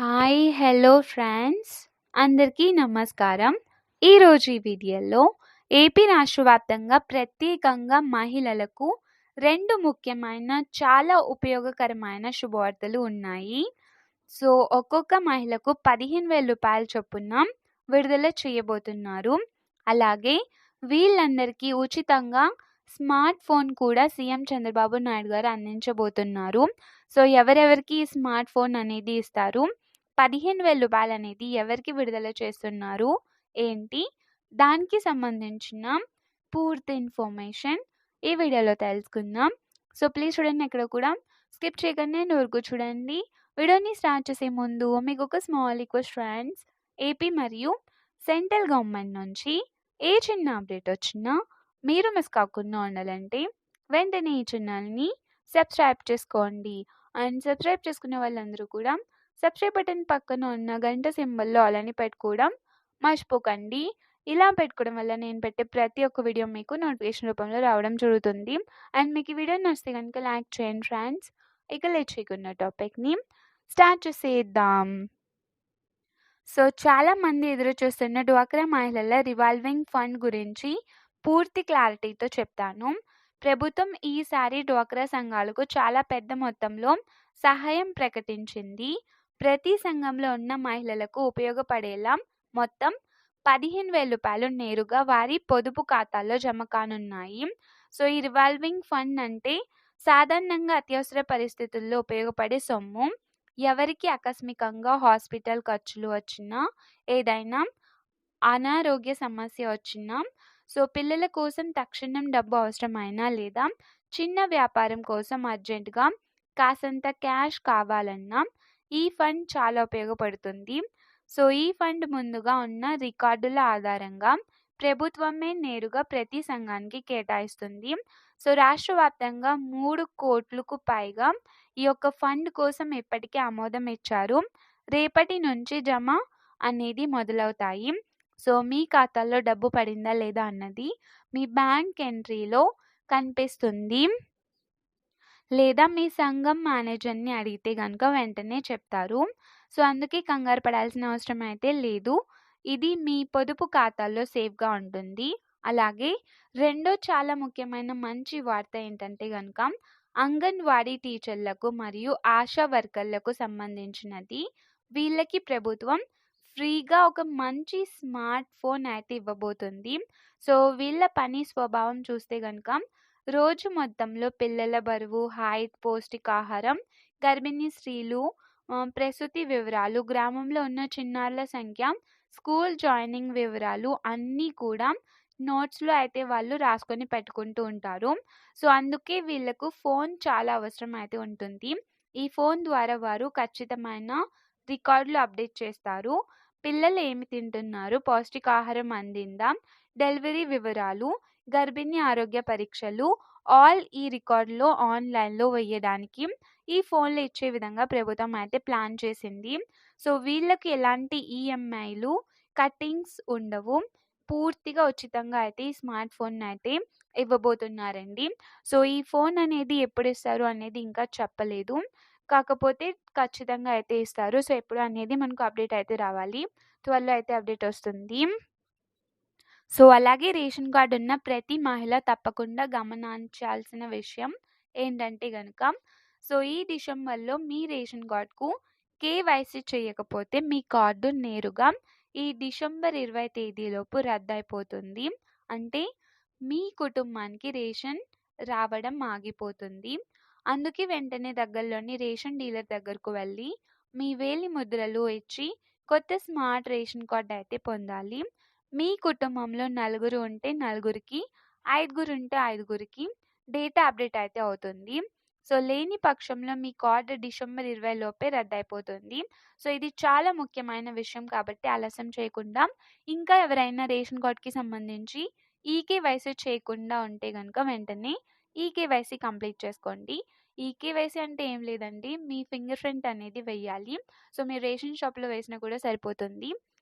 Hi hello friends. అందరికీ నమస్కారం. ఈరోజు ఈ వీడియోలో ఏపీ రాష్ట్ర వ్యాప్తంగా ప్రత్యేకంగా మహిళలకు రెండు ముఖ్యమైన చాలా ఉపయోగకరమైన శుభవార్తలు ఉన్నాయి. సో ఒక్కొక్క మహిళకు పదిహేను వేల రూపాయల చొప్పున విడుదల చేయబోతున్నారు. అలాగే వీళ్ళందరికీ ఉచితంగా స్మార్ట్ ఫోన్ కూడా సీఎం చంద్రబాబు నాయుడు గారు అందించబోతున్నారు. సో ఎవరెవరికి ఈ స్మార్ట్ ఫోన్ అనేది ఇస్తారు? పదిహేను వేల రూపాయలు అనేది ఎవరికి విడుదల చేస్తున్నారు? ఏంటి? దానికి సంబంధించిన పూర్తి ఇన్ఫర్మేషన్ ఈ వీడియోలో తెలుసుకుందాం. సో ప్లీజ్ చూడండి ఎక్కడ కూడా. స్కిప్ చేయకుండా నూరుకు చూడండి. వీడియోని స్టార్ట్ చేసే ముందు మీకు ఒక స్మాల్ రిక్వెస్ట్ ఫ్రెండ్స్. ఏపీ మరియు సెంట్రల్ గవర్నమెంట్ నుంచి ఏ చిన్న అప్డేట్ వచ్చినా మీరు మిస్ కాకుండా ఉండాలంటే వెంటనే ఈ ఛానల్ని సబ్స్క్రైబ్ చేసుకోండి. అండ్ సబ్స్క్రైబ్ చేసుకునే వాళ్ళందరూ కూడా సబ్స్క్రైబ్ బటన్ పక్కన ఉన్న గంట సింబల్లో అలాని పెట్టుకోవడం మర్చిపోకండి. ఇలా పెట్టుకోవడం వల్ల నేను పెట్టే ప్రతి ఒక్క వీడియో మీకు నోటిఫికేషన్ రూపంలో రావడం జరుగుతుంది. అండ్ మీకు ఈ వీడియో నచ్చితే కనుక లైక్ చేయండి ఫ్రెండ్స్. ఇక లేట్ చేయకున్న టాపిక్ని స్టార్ట్ చేసేద్దాం. సో చాలామంది ఎదురు చూస్తున్న డ్వాక్రా మహిళల రివాల్వింగ్ ఫండ్ గురించి పూర్తి క్లారిటీతో చెప్తాను. ప్రభుత్వం ఈసారి డ్వాక్రా సంఘాలకు చాలా పెద్ద మొత్తంలో సహాయం ప్రకటించింది. ప్రతి సంఘంలో ఉన్న మహిళలకు ఉపయోగపడేలా మొత్తం పదిహేను వేల రూపాయలు నేరుగా వారి పొదుపు ఖాతాల్లో జమ కానున్నాయి. సో ఈ రివాల్వింగ్ ఫండ్ అంటే సాధారణంగా అత్యవసర పరిస్థితుల్లో ఉపయోగపడే సొమ్ము. ఎవరికి ఆకస్మికంగా హాస్పిటల్ ఖర్చులు వచ్చినా ఏదైనా అనారోగ్య సమస్య వచ్చినా సో పిల్లల కోసం తక్షణం డబ్బు అవసరమైనా లేదా చిన్న వ్యాపారం కోసం అర్జెంటుగా కాసంత క్యాష్ కావాలన్నా ఈ ఫండ్ చాలా ఉపయోగపడుతుంది. సో ఈ ఫండ్ ముందుగా ఉన్న రికార్డుల ఆధారంగా ప్రభుత్వమే నేరుగా ప్రతి సంఘానికి కేటాయిస్తుంది. సో రాష్ట్ర వ్యాప్తంగా మూడు కోట్లకు పైగా ఈ యొక్క ఫండ్ కోసం ఇప్పటికే ఆమోదం ఇచ్చారు. రేపటి నుంచి జమ అనేది మొదలవుతాయి. సో మీ ఖాతాలో డబ్బు పడిందా లేదా అన్నది మీ బ్యాంక్ ఎంట్రీలో కనిపిస్తుంది. లేదా మీ సంఘం మేనేజర్ని అడిగితే కనుక వెంటనే చెప్తారు. సో అందుకే కంగారు పడాల్సిన అవసరం అయితే లేదు. ఇది మీ పొదుపు ఖాతాల్లో సేఫ్గా ఉంటుంది. అలాగే రెండో చాలా ముఖ్యమైన మంచి వార్త ఏంటంటే కనుక అంగన్వాడీ టీచర్లకు మరియు ఆశా వర్కర్లకు సంబంధించినది. వీళ్ళకి ప్రభుత్వం ఫ్రీగా ఒక మంచి స్మార్ట్ ఫోన్ అయితే ఇవ్వబోతుంది. సో వీళ్ళ పని స్వభావం చూస్తే కనుక రోజు మొత్తంలో పిల్లల బరువు హైట్ పౌష్టికాహారం గర్భిణీ స్త్రీలు ప్రసూతి వివరాలు గ్రామంలో ఉన్న చిన్నారుల సంఖ్య స్కూల్ జాయినింగ్ వివరాలు అన్నీ కూడా నోట్స్లో అయితే వాళ్ళు రాసుకొని పెట్టుకుంటూ ఉంటారు. సో అందుకే వీళ్ళకు ఫోన్ చాలా అవసరం అయితే ఉంటుంది. ఈ ఫోన్ ద్వారా వారు ఖచ్చితమైన రికార్డులు అప్డేట్ చేస్తారు. పిల్లలు ఏమి తింటున్నారు? పౌష్టికాహారం అందిందా? డెలివరీ వివరాలు గర్భిణీ ఆరోగ్య పరీక్షలు ఆల్ ఈ రికార్డులో ఆన్లైన్లో వేయడానికి ఈ ఫోన్లు ఇచ్చే విధంగా ప్రభుత్వం అయితే ప్లాన్ చేసింది. సో వీళ్ళకి ఎలాంటి ఈఎంఐలు కట్టింగ్స్ ఉండవు. పూర్తిగా ఉచితంగా అయితే ఈ స్మార్ట్ ఫోన్ అయితే ఇవ్వబోతున్నారండి. సో ఈ ఫోన్ అనేది ఎప్పుడు ఇస్తారు అనేది ఇంకా చెప్పలేదు. కాకపోతే ఖచ్చితంగా అయితే ఇస్తారు. సో ఎప్పుడు అనేది మనకు అప్డేట్ అయితే రావాలి. త్వరలో అయితే అప్డేట్ వస్తుంది. సో అలాగే రేషన్ కార్డు ఉన్న ప్రతి మహిళ తప్పకుండా గమనించాల్సిన విషయం ఏంటంటే కనుక సో ఈ డిసెంబర్లో మీ రేషన్ కార్డుకు కేవైసీ చేయకపోతే మీ కార్డు నేరుగా ఈ డిసెంబర్ ఇరవై తేదీలోపు రద్దయిపోతుంది. అంటే మీ కుటుంబానికి రేషన్ రావడం ఆగిపోతుంది. అందుకే వెంటనే దగ్గరలోని రేషన్ డీలర్ దగ్గరకు వెళ్ళి మీ వేలి ముద్రలు ఇచ్చి కొత్త స్మార్ట్ రేషన్ కార్డ్ అయితే పొందాలి. మీ కుటుంబంలో నలుగురు ఉంటే నలుగురికి ఐదుగురు ఉంటే ఐదుగురికి డేటా అప్డేట్ అయితే అవుతుంది. సో లేని పక్షంలో మీ కార్డు డిసెంబర్ ఇరవై లోపే రద్దయిపోతుంది. సో ఇది చాలా ముఖ్యమైన విషయం కాబట్టి ఆలస్యం చేయకుండా ఇంకా ఎవరైనా రేషన్ కార్డ్కి సంబంధించి ఈకేవైసీ చేయకుండా ఉంటే కనుక వెంటనే ఈకేవైసీ కంప్లీట్ చేసుకోండి. ఈకేవైసీ అంటే ఏం లేదండి మీ ఫింగర్ ప్రింట్ అనేది వెయ్యాలి. సో మీరు రేషన్ షాప్లో వేసినా కూడా సరిపోతుంది.